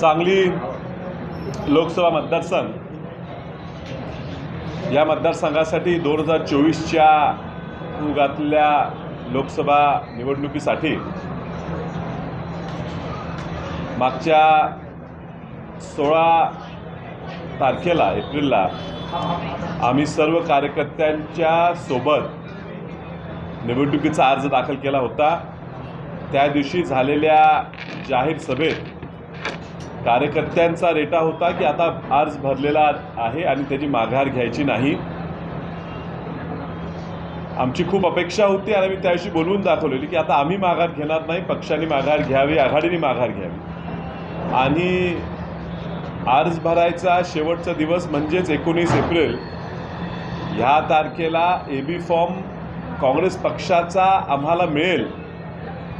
सांगली लोकसभा मतदारसंघ. या मतदारसंघासाठी दोन हजार चोवीसच्या युगातल्या लोकसभा निवडणुकीसाठी मागच्या सोळा तारखेला एप्रिलला आम्ही सर्व कार्यकर्त्यांच्या सोबत निवडणुकीचा अर्ज दाखल केला होता. त्या दिवशी झालेल्या जाहीर सभेत कार्यकर्त्यांचा रेटा होता की आता अर्ज भरलेला आहे आणि त्याची माघार घ्यायची नाही. आमची खूप अपेक्षा होती आणि मी त्याविषयी बोलवून दाखवलेली की आता आम्ही माघार घेणार नाही पक्षाने माघार घ्यावी आघाडीने माघार घ्यावी. आणि अर्ज भरायचा शेवटचा दिवस म्हणजेच एकोणीस एप्रिल. ह्या तारखेला ए बी फॉर्म काँग्रेस पक्षाचा आम्हाला मिळेल.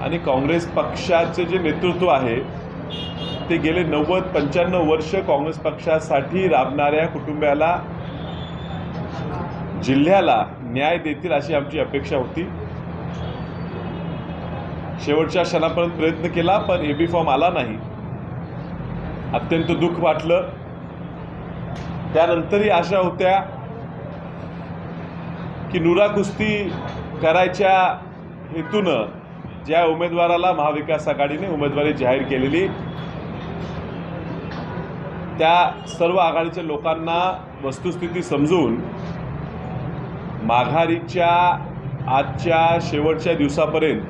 आणि काँग्रेस पक्षाचे जे नेतृत्व आहे ते गेले नव्वद पंच्याण्णव वर्ष काँग्रेस पक्षासाठी राबणाऱ्या कुटुंबाला जिल्ह्याला न्याय देतील अशी आमची अपेक्षा होती. शेवटच्या क्षणापर्यंत प्रयत्न केला पण ए बी फॉर्म आला नाही. अत्यंत दुःख वाटलं. त्यानंतरही आशा होत्या की नुरा कुस्ती करायच्या हेतूनं ज्या उमेदवाराला महाविकास आघाडीने उमेदवारी जाहीर केलेली त्या सर्व आघाडीच्या लोकांना वस्तुस्थिती समजून माघारीच्या आजच्या शेवटच्या दिवसापर्यंत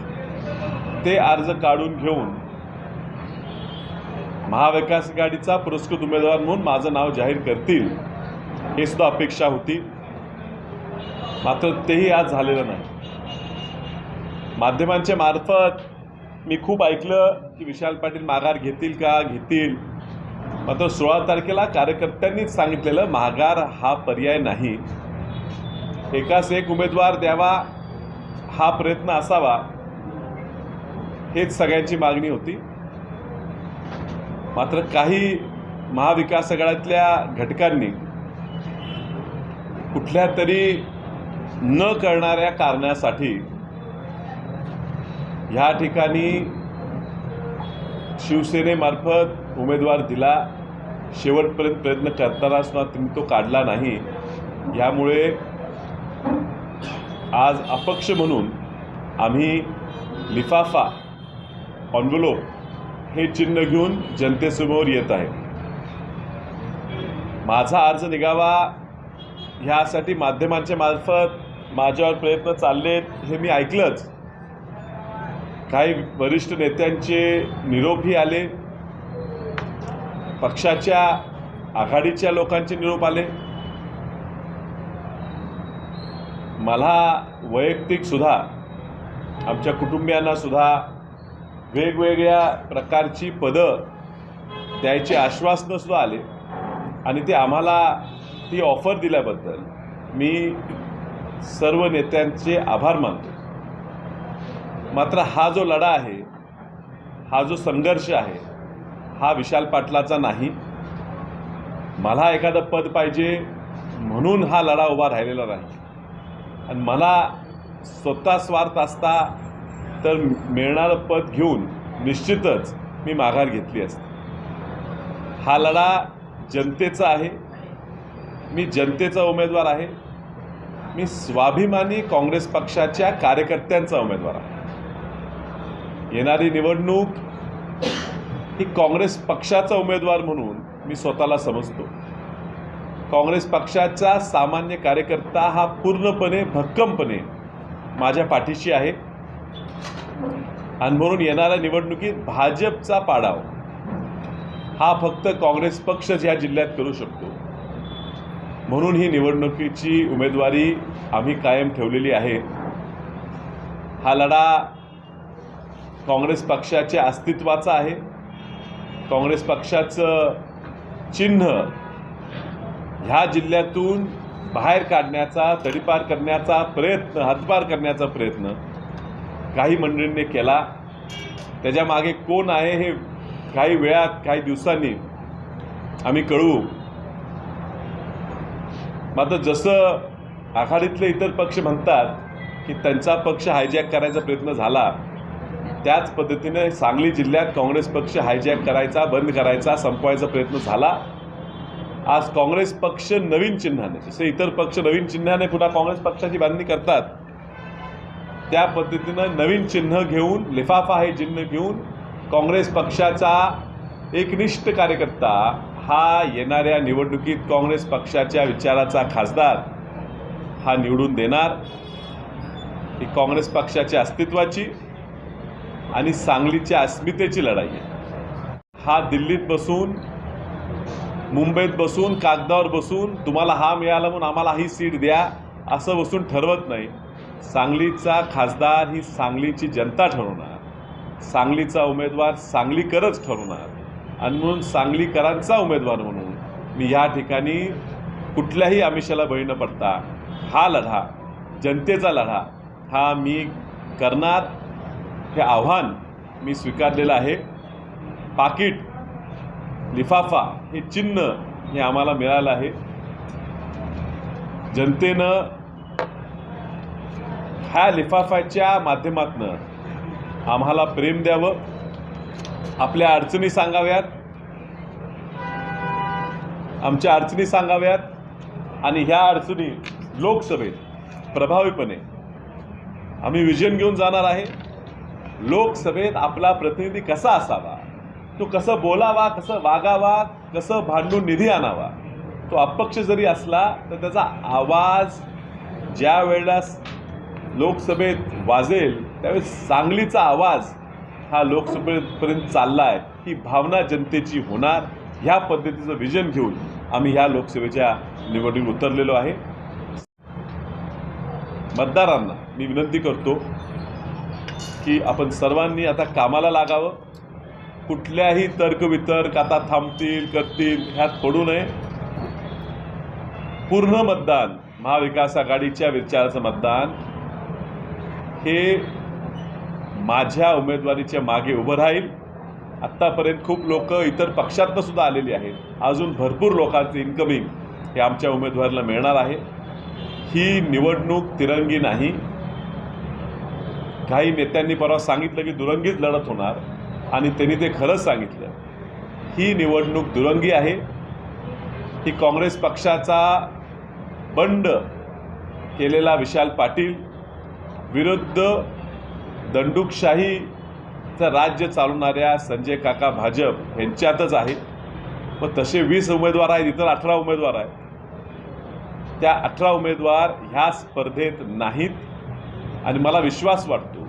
ते अर्ज काढून घेऊन महाविकास आघाडीचा पुरस्कृत उमेदवार म्हणून माझं नाव जाहीर करतील हे सुद्धा अपेक्षा होती. मात्र तेही आज झालेलं नाही. माध्यमांच्या मार्फत मी खूप ऐकलं की विशाल पाटील माघार घेतील का? घेतील. मात्र सोळा तारखेला कार्यकर्त्यांनीच सांगितलेलं माघार हा पर्याय नाही. एकाच एक उमेदवार द्यावा हा प्रयत्न असावा. हेच सगळ्यांची मागणी होती. मात्र काही महाविकास आघाड्यातल्या घटकांनी कुठल्या तरी न करणाऱ्या कारणासाठी ह्या ठिकाणी शिवसेनेमार्फत उमेदवार दिला. शेवटपर्यंत प्रयत्न करताना सुद्धा तुम्ही तो काढला नाही. यामुळे आज अपक्ष म्हणून आम्ही लिफाफा ऑनवलोप हे चिन्ह घेऊन जनतेसमोर येत आहे. माझा अर्ज निघावा ह्यासाठी माध्यमांच्या मार्फत माझ्यावर प्रयत्न चाललेत हे मी ऐकलंच. काही वरिष्ठ नेत्यांचे निरोपही आले. पक्षाच्या आघाडीच्या लोकांचे निरोप आले. मला वैयक्तिक सुद्धा आमच्या कुटुंबियांना सुद्धा वेगवेगळ्या प्रकारची पदं द्यायची आश्वासनं सुद्धा आले. आणि ते आम्हाला ती ऑफर दिल्याबद्दल मी सर्व नेत्यांचे आभार मानतो. मात्र हा जो लढा आहे हा जो संघर्ष आहे हा विशाल पाटलाचा नाही. मला एखादं पद पाहिजे म्हणून हा लढा उभा राहिलेला नाही. आणि मला स्वतः स्वार्थ असता तर मिळणारं पद घेऊन निश्चितच मी माघार घेतली असते. हा लढा जनतेचा आहे. मी जनतेचा उमेदवार आहे. मी स्वाभिमानी काँग्रेस पक्षाच्या कार्यकर्त्यांचा उमेदवार आहे. येणारी निवडणूक ही काँग्रेस पक्षाचा उमेदवार म्हणून मी स्वतःला समजतो. काँग्रेस पक्षाचा सामान्य कार्यकर्ता हा पूर्णपणे भक्कमपणे माझ्या पाठीशी आहे. आणि म्हणून येणाऱ्या निवडणुकीत भाजपचा पाडाव हा फक्त काँग्रेस पक्षच ह्या जिल्ह्यात करू शकतो. म्हणून ही निवडणुकीची उमेदवारी आम्ही कायम ठेवलेली आहे. हा लढा काँग्रेस पक्षाच्या अस्तित्वाचा आहे. काँग्रेस पक्षाचं चिन्ह ह्या जिल्ह्यातून बाहेर काढण्याचा तडीपार करण्याचा प्रयत्न हातपार करण्याचा प्रयत्न काही मंडळींनी केला. त्याच्यामागे कोण आहे हे काही वेळात काही दिवसांनी आम्ही कळवू. मात्र जसं आघाडीतले इतर पक्ष म्हणतात की त्यांचा पक्ष हायजॅक करायचा प्रयत्न झाला त्याच पद्धतीने सांगली जिल्ह्यात काँग्रेस पक्ष हायजॅक करायचा बंद करायचा संपवायचा प्रयत्न झाला. आज काँग्रेस पक्ष नवीन चिन्हाने जसे इतर पक्ष नवीन चिन्हाने पुन्हा काँग्रेस पक्षाची बांधणी करतात त्या पद्धतीनं नवीन चिन्ह घेऊन लिफाफा हे चिन्ह घेऊन काँग्रेस पक्षाचा एकनिष्ठ कार्यकर्ता हा येणाऱ्या निवडणुकीत काँग्रेस पक्षाच्या विचाराचा खासदार हा निवडून देणार. ही काँग्रेस पक्षाच्या अस्तित्वाची आणि सांगलीच्या अस्मितेची लढाई. आहे हा दिल्लीत बसून मुंबईत बसून कागदावर बसून तुम्हाला हा मिळाला म्हणून आम्हाला ही सीट द्या असं बसून ठरवत नाही. सांगलीचा खासदार ही सांगलीची जनता ठरवणार. सांगलीचा उमेदवार सांगलीकरच ठरवणार. आणि म्हणून सांगलीकरांचा उमेदवार म्हणून मी या ठिकाणी कुठल्याही आमिषाला बळी न पडता हा लढा जनतेचा लढा हा मी करणार. हे आव्हान मी स्वीकारलेलं आहे. पाकिट लिफाफा हे चिन्ह हे आम्हाला मिळालं आहे. जनतेनं ह्या लिफाफ्याच्या माध्यमातनं आम्हाला प्रेम द्यावं आपल्या अडचणी सांगाव्यात आमच्या अडचणी सांगाव्यात आणि ह्या अडचणी लोकसभेत प्रभावीपणे आम्ही विजन घेऊन जाणार आहे. लोकसभेत आपला प्रतिनिधी कसा असावा? तो कसं बोलावा कसं वागावा कसं भांडून निधी आणावा? तो अपक्ष जरी असला तर त्याचा आवाज ज्या वेळेला लोकसभेत वाजेल त्यावेळेस सांगलीचा आवाज हा लोकसभेपर्यंत चालला आहे ही भावना जनतेची होणार ह्या पद्धतीचं विजन घेऊन आम्ही ह्या लोकसभेच्या निवडणूक उतरलेलो आहे. मतदारांना मी विनंती करतो की आपण सर्वांनी आता कामाला लागावं. कुठल्याही तर्कवितर्क आता थांबतील करतील ह्यात पडू नये. पूर्ण मतदान महाविकास आघाडीच्या विचाराचं मतदान हे माझ्या उमेदवारीच्या मागे उभं राहील. आत्तापर्यंत खूप लोक इतर पक्षातनं सुद्धा आलेली आहेत. अजून भरपूर लोकांचं इन्कमिंग हे आमच्या उमेदवाराला मिळणार आहे. ही निवडणूक तिरंगी नाही. काही नेत्यांनी परवा सांगितलं की दुरंगीच लढत होणार आणि त्यांनी ते खरंच सांगितलं. ही निवडणूक दुरंगी आहे. ही काँग्रेस पक्षाचा बंड केलेला विशाल पाटील विरुद्ध दंडुकशाहीचं राज्य चालवणाऱ्या संजय काका भाजप यांच्यातच आहे. मग तसे वीस उमेदवार आहेत इतर अठरा उमेदवार आहेत. त्या अठरा उमेदवार ह्या स्पर्धेत नाहीत आणि मला विश्वास वाटतो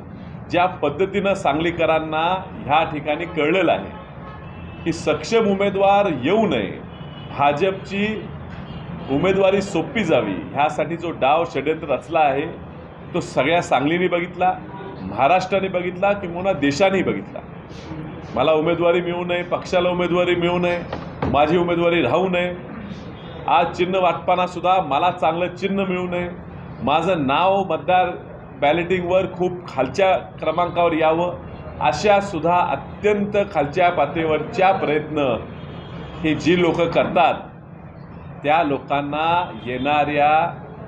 ज्या पद्धतीनं सांगलीकरांना ह्या ठिकाणी कळलेलं आहे की सक्षम उमेदवार येऊ नये भाजपची उमेदवारी सोपी जावी ह्यासाठी जो डाव षड्यंत्र रचला आहे तो सगळ्या सांगलीने बघितला महाराष्ट्राने बघितला किंवा देशाने बघितला. मला उमेदवारी मिळू नये पक्षाला उमेदवारी मिळू नये माझी उमेदवारी राहू नये. आज चिन्ह वाटताना सुद्धा मला चांगलं चिन्ह मिळू नये. माझं नाव मतदार बॅलेटिंगवर खूप खालच्या क्रमांकावर यावं अशा सुद्धा अत्यंत खालच्या पातळीवरच्या प्रयत्न हे जी लोक करतात त्या लोकांना येणाऱ्या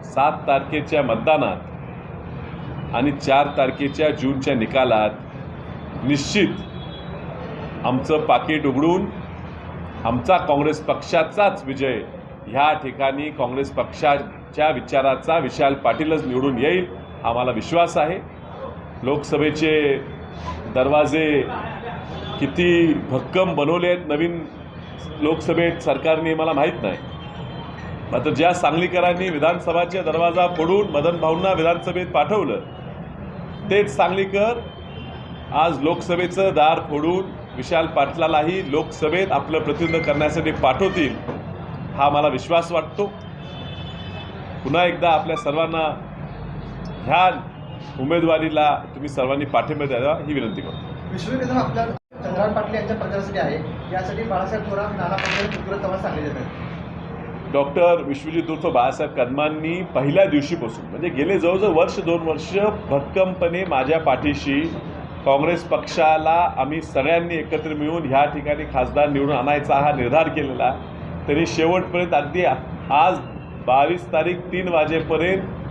सात तारखेच्या मतदानात आणि चार तारखेच्या जूनच्या निकालात निश्चित आमचं पाकिट उघडून आमचा काँग्रेस पक्षाचाच विजय ह्या ठिकाणी काँग्रेस पक्षाच्या विचाराचा विशाल पाटीलच निवडून येईल. आम्हाला विश्वास आहे. लोकसभेचे दरवाजे किती भक्कम बनवले आहेत नवीन लोकसभेत सरकारने मला माहीत नाही. मात्र ज्या सांगलीकरांनी विधानसभाचे दरवाजा फोडून मदन भाऊंना विधानसभेत पाठवलं तेच सांगलीकर आज लोकसभेचं दार फोडून विशाल पाटलालाही लोकसभेत आपलं प्रतिनिधित्व करण्यासाठी पाठवतील हा मला विश्वास वाटतो. पुन्हा एकदा आपल्या सर्वांना ह्या उमेदवारीला तुम्ही सर्वांनी पाठिंबा द्यावा ही विनंती करतो. विश्वविद्यालय आपल्या चंद्रकांत पाटील यांच्या प्रचारासाठी आहे. यासाठी बाळासाहेब थोरात नाना पटोले पृथ्वीराज चव्हाण सांगले डॉक्टर विश्वजित उर्फ बाळासाहेब कदमांनी पहिल्या दिवशीपासून म्हणजे गेले जवळजवळ वर्ष दोन वर्ष भक्कमपणे माझ्या पाठीशी काँग्रेस पक्षाला आम्ही सगळ्यांनी एकत्र मिळून ह्या ठिकाणी खासदार निवडून आणायचा हा निर्धार केलेला. त्यांनी शेवटपर्यंत अगदी आज बावीस तारीख तीन वाजेपर्यंत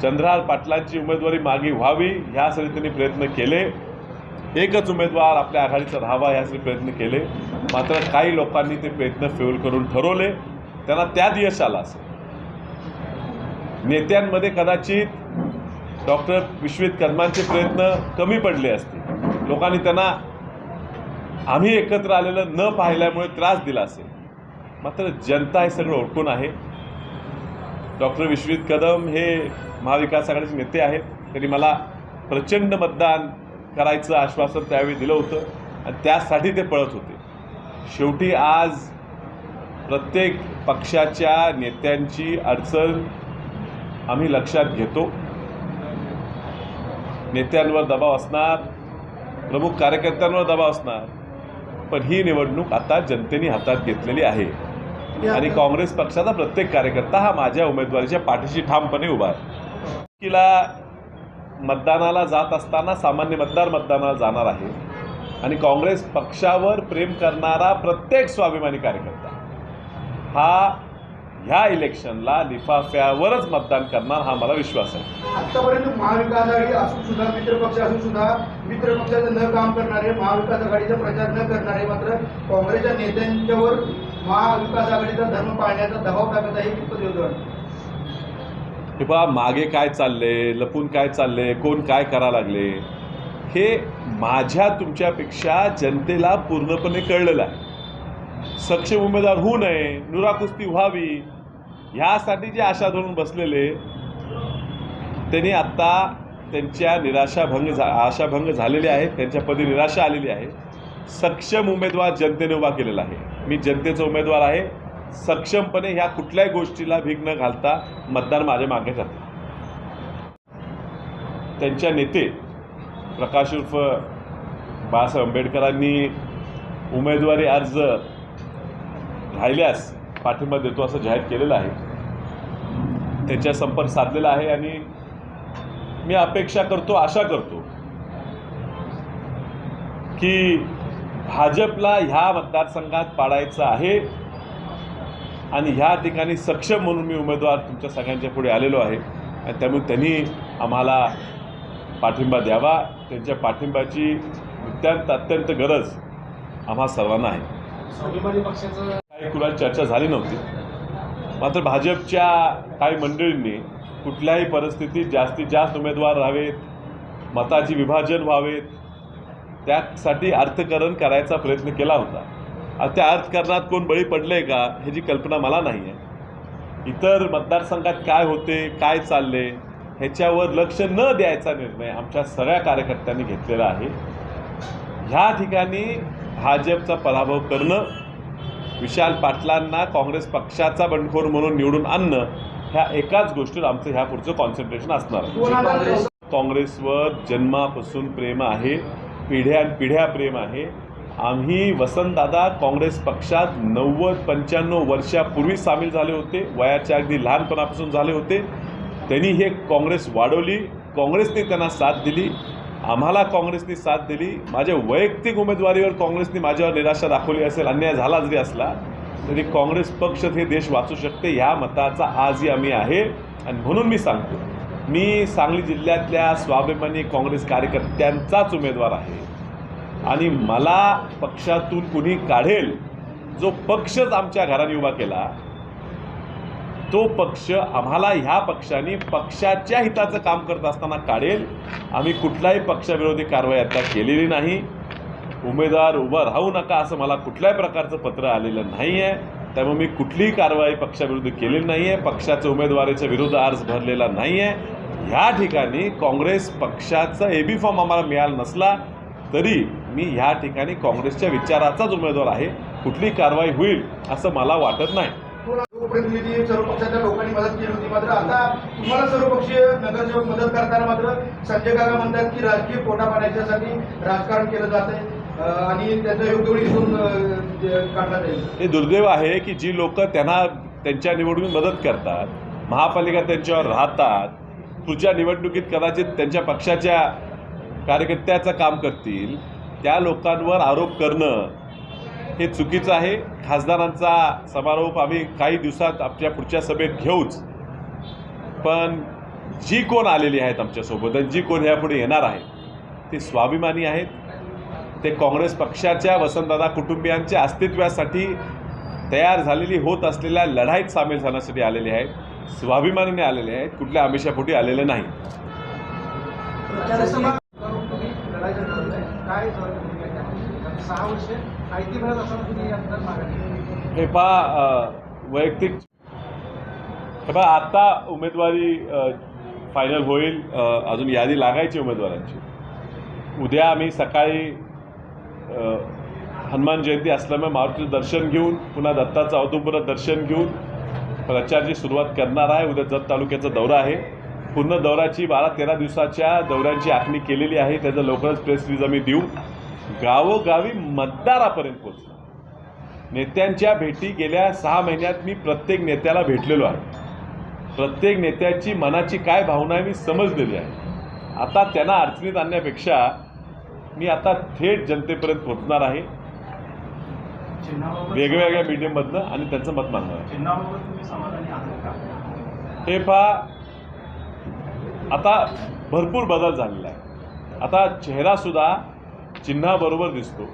चंद्रहार पाटलांची उमेदवारी मागे व्हावी ह्यासाठी त्यांनी प्रयत्न केले. एकच उमेदवार आपल्या आघाडीचा राहावा यासाठी प्रयत्न केले. मात्र काही लोकांनी ते प्रयत्न फेल करून ठरवले. त्यांना त्यात यश आलं असेल. नेत्यांमध्ये कदाचित डॉक्टर विश्वित कदमांचे प्रयत्न कमी पडले असतील. लोकांनी त्यांना आम्ही एकत्र आलेलं न पाहिल्यामुळे त्रास दिला असेल. मात्र जनता हे सगळं ओळखून आहे. डॉक्टर विश्वजित कदम हे महाविकास आघाडीचे नेते आहेत. त्यांनी मला प्रचंड मतदान करायचं आश्वासन त्यावेळी दिलं होतं आणि त्यासाठी ते पळत होते. शेवटी आज प्रत्येक पक्षाच्या नेत्यांची अडचण आम्ही लक्षात घेतो. नेत्यांवर दबाव असणार प्रमुख कार्यकर्त्यांवर दबाव असणार पण ही निवडणूक आता जनतेने हातात घेतलेली आहे. आणि काँग्रेस पक्षाचा प्रत्येक कार्यकर्ता हा माझ्या उमेदवारीच्या पाठीशी ठामपणे उभा आहे. तिला मतदानाला जात असताना सामान्य मतदार मतदानाला जाणार आहे. आणि काँग्रेस पक्षावर प्रेम करणारा प्रत्येक स्वाभिमानी कार्यकर्ता हा ह्या इलेक्शनला लिफाफ्यावरच मतदान करणार हा मला विश्वास आहे. आतापर्यंत महाविकास आघाडी असून सुद्धा मित्रपक्ष असून सुद्धा मित्रपक्षाचं न काम करणारे महाविकास आघाडीचा प्रचार न करणारे मात्र काँग्रेसच्या नेत्यांच्यावर महाविकास आघाडीचा धर्म पाळण्याचा दबाव टाकत आहे कितपत योग्य हे बा मागे काय चालले लपून काय चालले कोण काय करा लागले हे माझ्या तुमच्यापेक्षा जनतेला पूर्णपणे कळलेलं आहे. सक्षम उमेदवार होऊ नये नुराकुस्ती व्हावी ह्यासाठी जे आशा धरून बसलेले त्यांनी आत्ता त्यांच्या निराशाभंग झा आशाभंग झालेले आहेत त्यांच्यापदी निराशा आलेली आहे. सक्षम उमेदवार जनतेने उभा केलेला आहे. मी जनतेचा उमेदवार आहे. सक्षमपणे ह्या कुठल्याही गोष्टीला भीक न घालता मतदार माझ्या मागे जाते. त्यांच्या नेते प्रकाश उर्फ बाळासाहेब आंबेडकरांनी उमेदवारी अर्ज राहिल्यास पाठिंबा देतो असं जाहीर केलेलं आहे. त्यांच्या संपर्क साधलेला आहे आणि मी अपेक्षा करतो आशा करतो की भाजपला ह्या मतदारसंघात पाडायचं आहे. आणि ह्या ठिकाणी सक्षम म्हणून मी उमेदवार तुमच्या सगळ्यांच्या पुढे आलेलो आहे. आणि त्यामुळे त्यांनी आम्हाला पाठिंबा द्यावा. त्यांच्या पाठिंबाची नित्यांत अत्यंत गरज आम्हा सर्वांना आहे. काही कुणाची चर्चा झाली नव्हती. मात्र भाजपच्या काही मंडळींनी कुठल्याही परिस्थितीत जास्तीत जास्त उमेदवार राहावेत मताची विभाजन व्हावेत त्यासाठी अर्थकरण करायचा प्रयत्न केला होता. आता त्या अर्थकारणात कोण बळी पडले का ह्याची कल्पना मला नाही आहे. इतर मतदारसंघात काय होते काय चालले ह्याच्यावर लक्ष न द्यायचा निर्णय आमच्या सगळ्या कार्यकर्त्यांनी घेतलेला आहे. ह्या ठिकाणी भाजपचा पराभव करणं विशाल पाटलांना काँग्रेस पक्षाचा बंडखोर म्हणून निवडून आणणं ह्या एकाच गोष्टीवर आमचं ह्या पुढचं कॉन्सन्ट्रेशन असणार काँग्रेसवर जन्मापासून प्रेम आहे. पिढ्यानपिढ्या प्रेम आहे. आम्ही वसंतदादा काँग्रेस पक्षात नव्वद पंच्याण्णव वर्षापूर्वी सामील झाले होते. वयाच्या अगदी लहानपणापासून झाले होते. त्यांनी हे काँग्रेस वाढवली. काँग्रेसने त्यांना साथ दिली. आम्हाला काँग्रेसने साथ दिली. माझ्या वैयक्तिक उमेदवारीवर काँग्रेसने माझ्यावर निराशा दाखवली असेल अन्याय झाला जरी असला तरी काँग्रेस पक्ष हे देश वाचू शकते. ह्या मताचा आजही आम्ही आहे. आणि म्हणून मी सांगतो मी सांगली जिल्ह्यातल्या स्वाभिमानी काँग्रेस कार्यकर्त्यांचाच उमेदवार आहे. आणि मला पक्षातून कुणी काढेल जो पक्षच आमच्या घराने उभा केला तो पक्ष आम्हाला ह्या पक्षाने पक्षाच्या हिताचं काम करत असताना काढेल. आम्ही कुठलाही पक्षाविरोधी कारवाई आता केलेली नाही. उमेदवार उभं राहू नका असं मला कुठल्याही प्रकारचं पत्र आलेलं नाही आहे त्यामुळे मी कुठलीही कारवाई पक्षाविरुद्ध केलेली नाही आहे पक्षाच्या उमेदवारीच्या विरुद्ध अर्ज भरलेला नाही आहे ह्या ठिकाणी काँग्रेस पक्षाचा ए बी फॉर्म आम्हाला मिळाला नसला तरी मी ह्या ठिकाणी काँग्रेसच्या विचाराचाच उमेदवार आहे. कुठली कारवाई होईल असं मला वाटत नाही. लोकप्रतिनिधी लोकांनी मदत केली होती मात्र आता तुम्हाला सर्वपक्षीय नगरसेवक मदत करताना मात्र संजय काका म्हणतात की राजकीय पोटा पाण्याच्यासाठी राजकारण केलं जात आहे. आणि त्याचं योग्य वेळी हे दुर्दैव आहे की जी लोक त्यांना त्यांच्या निवडणुकीत मदत करतात महापालिका त्यांच्यावर राहतात पुढच्या निवडणुकीत कदाचित त्यांच्या पक्षाच्या कार्यकर्त्याचं काम करतील. त्या लोकांवर आरोप करणं हे चुकीचं आहे. खासदारांचा समारोप आम्ही काही दिवसात आमच्या पुढच्या सभेत घेऊच. पण जी कोण आलेली आहेत आमच्यासोबत आणि जी कोण ह्यापुढे येणार आहेत ते स्वाभिमानी आहेत. ते काँग्रेस पक्षाच्या वसंतदादा कुटुंबियांच्या अस्तित्वासाठी तयार झालेली होत असलेल्या लढाईत सामील झाण्यासाठी आलेले आहेत. स्वाभिमानाने आलेले आहेत. कुठल्या आमिषापोटी आलेले नाही. हे पहा वैयक्तिक हे पहा आत्ता उमेदवारी फायनल होईल. अजून यादी लागायची उमेदवारांची. उद्या आम्ही सकाळी हनुमान जयंती असल्यामुळे मारुतीचं दर्शन घेऊन पुन्हा दत्ताचं औदुंबरं दर्शन घेऊन प्रचारची सुरुवात करणार आहे. उद्या जत तालुक्याचा दौरा आहे. पूर्ण दौऱ्याची बारा तेरा दिवसाच्या दौऱ्यांची आखणी केलेली आहे. त्याचं लवकरच प्रेस रिलीज आम्ही देऊ. गावोगावी मतदारापर्यंत पोहोचू नेत्यांच्या भेटी गेल्या सहा महिन्यात मी प्रत्येक नेत्याला भेटलेलो आहे. प्रत्येक नेत्याची मनाची काय भावना आहे मी समजलेली आहे. आता त्यांना अडचणीत आणण्यापेक्षा मी आता थेट जनतेपर्यंत पोहोचणार आहे. वेगवेगळ्या मीडियममधनं आणि त्यांचं मत का? हे पहा आता भरपूर बदल झालेला आहे. आता चेहरासुद्धा चिन्हाबरोबर दिसतो.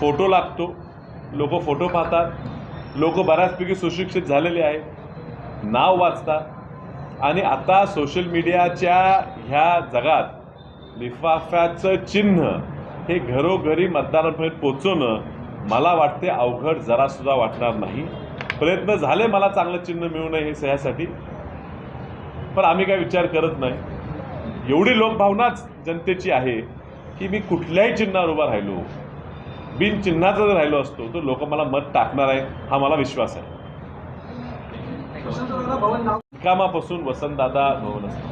फोटो लागतो. लोक फोटो पाहतात. लोक बऱ्याचपैकी सुशिक्षित झालेले आहेत. नाव वाचतात. आणि आता सोशल मीडियाच्या ह्या जगात लिफाफ्याचं चिन्ह हे घरोघरी मतदारांपर्यंत पोचवणं मला वाटते अवघड जरासुद्धा वाटणार नाही. प्रयत्न झाले मला चांगलं चिन्ह मिळू नये हे सह्यासाठी. पण आम्ही काय विचार करत नाही. एवढी लोकभावनाच जनतेची आहे की मी कुठल्याही चिन्हावर उभा राहिलो बिनचिन्हाचा जर राहिलो असतो तर लोक मला मत टाकणार आहे हा मला विश्वास आहे. कामापासून वसंतदादा भवन असतं.